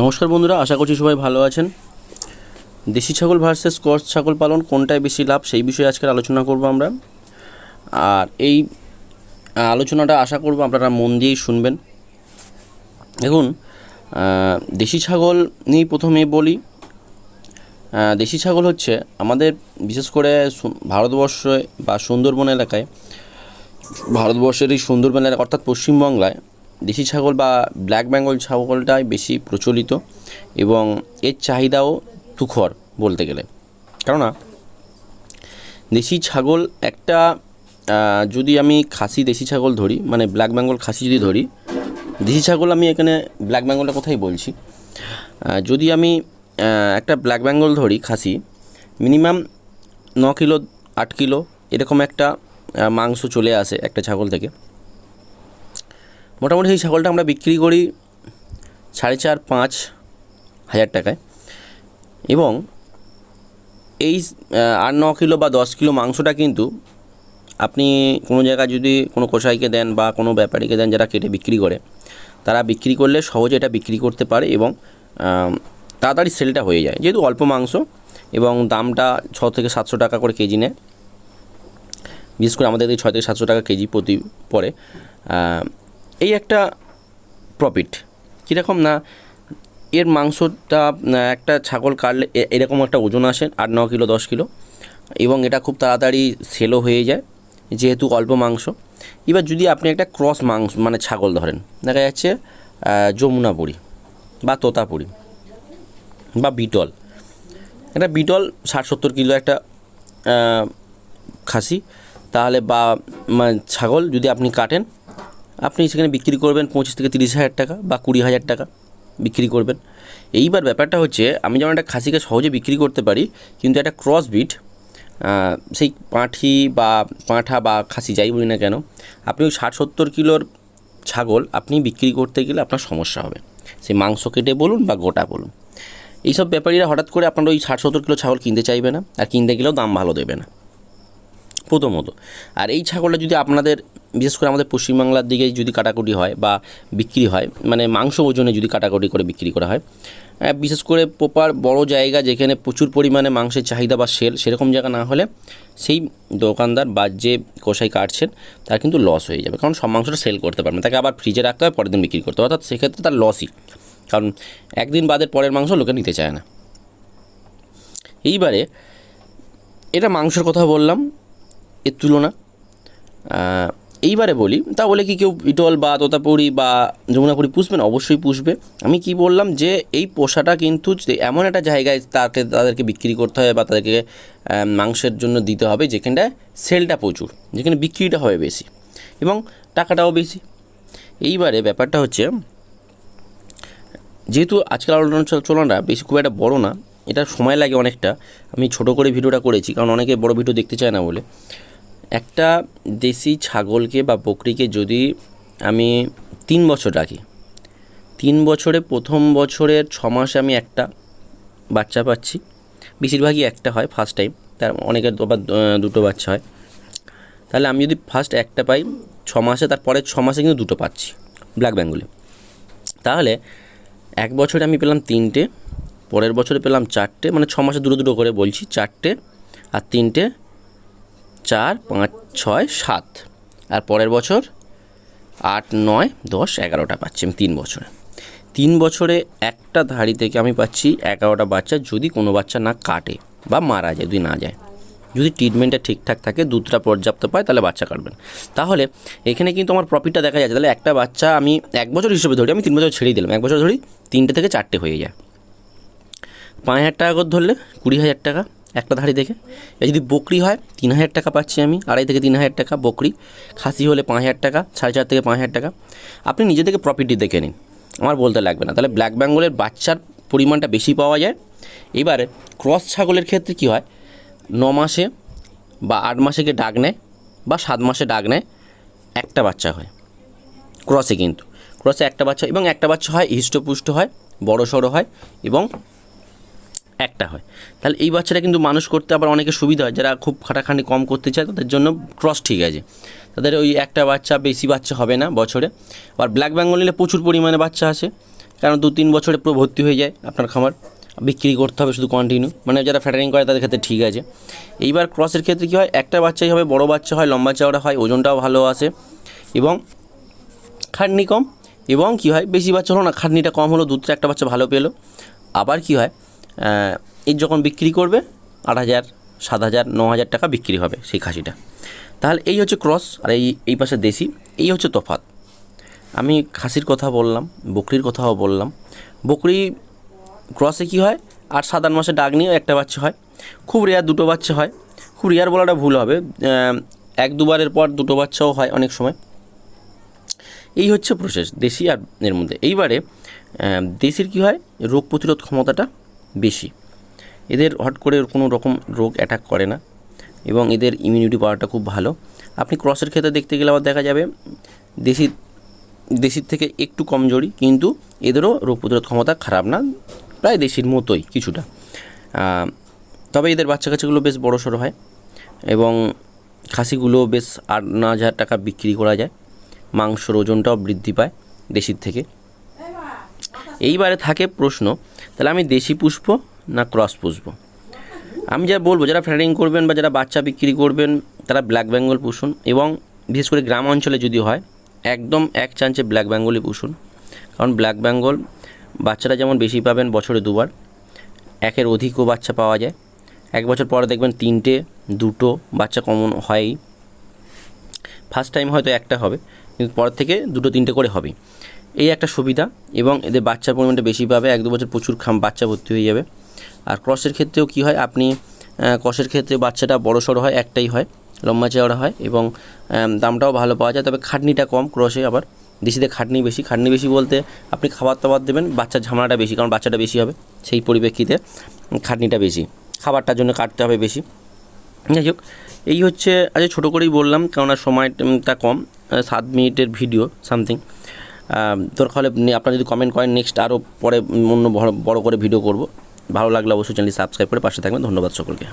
নমস্কার বন্ধুরা, আশা করছি সবাই ভালো আছেন। দেশি ছাগল ভার্সেস ক্রস ছাগল পালন কোনটায় বেশি লাভ সেই বিষয়ে আজকের আলোচনা করব আমরা। আর এই আলোচনাটা আশা করব আপনারা মন দিয়েই শুনবেন। দেখুন দেশি ছাগল নিয়েই প্রথমে বলি। দেশি ছাগল হচ্ছে আমাদের বিশেষ করে ভারতবর্ষে বা সুন্দরবন এলাকায়, ভারতবর্ষের এই সুন্দরবন এলাকা অর্থাৎ পশ্চিমবাংলায় দেশি ছাগল বা ব্ল্যাক বেঙ্গল ছাগলটাই বেশি প্রচলিত এবং এর চাহিদাও তুখর বলতে গেলে। কেননা দেশি ছাগল একটা যদি আমি খাসি দেশি ছাগল ধরি মানে ব্ল্যাক বেঙ্গল খাসি যদি ধরি, দেশি ছাগল আমি এখানে ব্ল্যাক বেঙ্গলটা কথাই বলছি। যদি আমি একটা ব্ল্যাক বেঙ্গল ধরি খাসি, মিনিমাম ন কিলো, আট কিলো এরকম একটা মাংস চলে আসে একটা ছাগল থেকে। মোটামুটি সেই ছাগলটা আমরা বিক্রি করি সাড়ে চার, পাঁচ হাজার টাকায়। এবং এই আট, ন কিলো বা দশ কিলো মাংসটা কিন্তু আপনি কোনো জায়গায় যদি কোনো কষাইকে দেন বা কোনো ব্যাপারীকে দেন যারা কেটে বিক্রি করে, তারা বিক্রি করলে সহজে এটা বিক্রি করতে পারে এবং তাড়াতাড়ি সেলটা হয়ে যায়। যেহেতু অল্প মাংস এবং দামটা ছ থেকে সাতশো টাকা করে কেজি নেয়, বিশেষ করে আমাদের ছয় থেকে সাতশো টাকা কেজি প্রতি পড়ে এই একটা প্রফিট কীরকম না, এর মাংসটা একটা ছাগল কাটলে এরকম একটা ওজন আসে আট ন কিলো, দশ কিলো, এবং এটা খুব তাড়াতাড়ি সেলও হয়ে যায়, যেহেতু অল্প মাংস। এবার যদি আপনি একটা ক্রস মাংস মানে ছাগল ধরেন, দেখা যাচ্ছে যমুনাপুরি বা তোতাপুরি বা বিটল। একটা বিটল ষাট সত্তর কিলো একটা খাসি, তাহলে বা মানে ছাগল যদি আপনি কাটেন আপনি সেখানে বিক্রি করবেন পঁচিশ থেকে তিরিশ হাজার টাকা বা কুড়ি হাজার টাকা বিক্রি করবেন। এইবার ব্যাপারটা হচ্ছে, আমি যেমন একটা খাসিকে সহজে বিক্রি করতে পারি, কিন্তু একটা ক্রস বিট সেই পাঁঠি বা পাঁঠা বা খাসি যাই বলি না কেন, আপনি ওই ষাট সত্তর কিলোর ছাগল আপনি বিক্রি করতে গেলে আপনার সমস্যা হবে। সেই মাংস কেটে বলুন বা গোটা বলুন। এইসব ব্যাপারীরা হঠাৎ করে আপনার ওই ষাট সত্তর কিলো ছাগল কিনতে চাইবে না, আর কিনতে গেলেও দাম ভালো দেবে না। প্রথমত। আর এই ছাগলটা যদি আপনাদের, বিশেষ করে আমাদের পশ্চিমবাংলার দিকে যদি কাটাকুটি হয় বা বিক্রি হয় মানে মাংস ওজনে যদি কাটাকুটি করে বিক্রি করা হয় বিশেষ করে প্রপার বড় জায়গা যেখানে প্রচুর পরিমাণে মাংসের চাহিদা বা সেল সেরকম জায়গা না হলে, সেই দোকানদার বা যে কষাই কাটছেন, তার কিন্তু লস হয়ে যাবে। কারণ সব মাংসটা সেল করতে পারবে তাকে আবার ফ্রিজে রাখতে হয়, পরের দিন বিক্রি করতে হয়। অর্থাৎ সেক্ষেত্রে তার লসই কারণ একদিন বাদের পরের মাংস লোকে নিতে চায় না। এইবারে, এটা মাংসের কথা বললাম। এর তুলনা। এইবারে বলি, তা বলে কি কেউ ইটল বা তোতাপুরি বা যমুনাপুরি পুষবেন অবশ্যই পুষবে। আমি কি বললাম যে, এই পোষাটা কিন্তু এমন একটা জায়গায় তাকে, তাদেরকে বিক্রি করতে হবে বা তাদেরকে মাংসের জন্য দিতে হবে যেখানটায় সেলটা প্রচুর, যেখানে বিক্রিটা হবে বেশি এবং টাকাটাও বেশি। এইবারে ব্যাপারটা হচ্ছে, যেহেতু আজকাল আলোচনাটা বেশি খুব একটা বড় না, এটা সময় লাগে অনেকটা। আমি ছোট করে ভিডিওটা করেছি, কারণ অনেকে বড় ভিডিও দেখতে চায় না বলে। একটা দেশি ছাগলকে বা বকরিকে যদি আমি তিন বছর রাখি, তিন বছরে প্রথম বছরের ছ মাসে আমি একটা বাচ্চা পাচ্ছি। বেশিরভাগই একটা হয় ফার্স্ট টাইম তার অনেকের আবার দুটো বাচ্চা হয়। তাহলে আমি যদি ফার্স্ট একটা পাই, ছ মাসে তারপরের ছ মাসে কিন্তু দুটো পাচ্ছি ব্ল্যাক বেঙ্গলে তাহলে এক বছরে আমি পেলাম তিনটে, পরের বছরে পেলাম চারটে মানে ছ মাসে দুটো দুটো করে বলছি, চারটে আর তিনটে চার, পাঁচ, ছয়, সাত। আর পরের বছর আট, নয়, দশ, এগারোটা পাচ্ছি আমি তিন বছরে। তিন বছরে একটা ধাড়ি থেকে আমি পাচ্ছি এগারোটা বাচ্চা যদি কোনো বাচ্চা না কাটে বা মারা যায়, যদি না যায়। যদি ট্রিটমেন্টটা ঠিকঠাক থাকে, দুধটা পর্যাপ্ত পায়, তাহলে বাচ্চা কাটবেন। তাহলে এখানে কিন্তু আমার প্রফিটটা দেখা যাচ্ছে। তাহলে একটা বাচ্চা আমি এক বছর হিসেবে ধরি, আমি তিন বছর ছেড়েই দিলাম। এক বছর ধরি তিনটে থেকে চারটে হয়ে যায়। পাঁচ হাজার টাকা করে ধরলে কুড়ি হাজার টাকা। একটা ধাড়ি দেখে। এবার যদি বকরি হয়, তিন হাজার টাকা পাচ্ছি আমি, আড়াই থেকে তিন হাজার টাকা বকরি। খাসি হলে পাঁচ হাজার টাকা, সাড়ে চার থেকে পাঁচ হাজার টাকা। আপনি নিজে থেকে প্রফিটটি দেখে নিন। আমার বলতে লাগবে না। তাহলে ব্ল্যাক বেঙ্গলের বাচ্চার পরিমাণটা বেশি পাওয়া যায়। এবারে ক্রস ছাগলের ক্ষেত্রে কী হয়? ন মাসে বা আট মাসে গিয়ে ডাক নেয় বা সাত মাসে ডাক নেয়, একটা বাচ্চা হয়। ক্রসে কিন্তু। ক্রসে একটা বাচ্চা এবং একটা বাচ্চা হয়, হৃষ্টপুষ্ট হয় বড় সড়ো হয় এবং একটা হয়। তাহলে এই বাচ্চাটা কিন্তু মানুষ করতে আবার অনেকে সুবিধা হয়, যারা খুব খাটাখানি কম করতে চায়, তাদের জন্য ক্রস ঠিক আছে। তাদের ওই একটা বাচ্চা বেশি বাচ্চা হবে না বছরে। আবার ব্ল্যাক বেঙ্গল নিলে প্রচুর পরিমাণে বাচ্চা আসে কারণ দু তিন বছরে পুরো ভর্তি হয়ে যায় আপনার খামার। বিক্রি করতে হবে শুধু কন্টিনিউ মানে যারা ফ্যাটারিং করে তাদের ক্ষেত্রে ঠিক আছে। এইবার ক্রসের ক্ষেত্রে কী হয়, একটা বাচ্চাই হবে, বড় বাচ্চা হয়, লম্বা চওড়া হয়, ওজনটাও ভালো আসে এবং খাটনি কম, এবং কী হয়, বেশি বাচ্চা হলো না, খাটনিটা কম হলো দুধটা একটা বাচ্চা ভালো পেল। আবার কী হয় এর যখন বিক্রি করবে, আট হাজার, সাত হাজার ন হাজার টাকা বিক্রি হবে সেই খাসিটা। তাহলে এই হচ্ছে ক্রস আর এই এই পাশে দেশি, এই হচ্ছে তফাৎ। আমি খাসির কথা বললাম, বকরির কথাও বললাম। বকরি ক্রসে কী হয়? আর সাত, আট মাসে ডাক নিয়েও একটা বাচ্চা হয়। খুব রেয়ার দুটো বাচ্চা হয়। খুব রেয়ার বলাটা ভুল হবে। এক, দুবারের পর দুটো বাচ্চাও হয় অনেক সময়। এই হচ্ছে প্রসেস দেশি আর এর মধ্যে। এইবারে দেশির কী হয়? রোগ প্রতিরোধ ক্ষমতাটা বেশি। এদের হট করে কোনো রকম রোগ অ্যাটাক করে না এবং এদের ইমিউনিটি পাওয়ারটা খুব ভালো। আপনি ক্রসের ক্ষেত্রে দেখতে গেলে আবার দেখা যাবে, দেশি, দেশির থেকে একটু কমজোরি কিন্তু এদেরও রোগ প্রতিরোধ ক্ষমতা খারাপ না, প্রায় দেশির মতোই কিছুটা। তবে এদের বাচ্চা কাচ্চাগুলো বেশ বড় সড়ো হয় এবং খাসিগুলো বেশ আট ন হাজার টাকা বিক্রি করা যায়। মাংসর ওজনটাও বৃদ্ধি পায় দেশির থেকে। এইবারে থাকে প্রশ্ন, তাহলে আমি দেশি পুষবো না ক্রস পুষবো আমি যা বলব, যারা ফ্যাটারিং করবেন বা যারা বাচ্চা বিক্রি করবেন, তারা ব্ল্যাক বেঙ্গল পুষুন এবং বিশেষ করে গ্রাম অঞ্চলে যদি হয়, একদম এক চান্সে ব্ল্যাক বেঙ্গলই পুষুন। কারণ ব্ল্যাক বেঙ্গল বাচ্চারা যেমন বেশি পাবেন বছরে দুবার, একের অধিকও বাচ্চা পাওয়া যায়। এক বছর পরে দেখবেন তিনটে, দুটো বাচ্চা কমন হয়ই। ফার্স্ট টাইম হয়তো একটা হবে, কিন্তু পর থেকে দুটো, তিনটে করে হবে এই একটা সুবিধা এবং এদের বাচ্চার পরিমাণটা বেশি পাবে, এক দু বছর প্রচুর খাম, বাচ্চা ভর্তি হয়ে যাবে। আর ক্রসের ক্ষেত্রেও কী হয়, আপনি ক্রসের ক্ষেত্রে বাচ্চাটা বড় সড়ো হয়, একটাই হয়, লম্বা চওড়া হয় এবং দামটাও ভালো পাওয়া যায়, তবে খাটনিটা কম ক্রসে আবার। দেশিতে খাটনি বেশি খাটনি বেশি বলতে আপনি খাবার দাবার দেবেন, বাচ্চার ঝামেলাটা বেশি, কারণ বাচ্চাটা বেশি হবে, সেই পরিপ্রেক্ষিতে খাটনিটা বেশি, খাবারটার জন্য কাটতে হবে বেশি। যাই হোক, এই হচ্ছে, আজ ছোটো করেই বললাম, কেননা সময়টা কম সাত মিনিটের ভিডিও, সামথিং। দরকার হলে আপনারা যদি কমেন্ট করেন নেক্সট আরও পরে অন্য বড় করে ভিডিও করব। ভালো লাগলে অবশ্যই চ্যানেলটি সাবস্ক্রাইব করে পাশে থাকবেন। ধন্যবাদ সকলকে।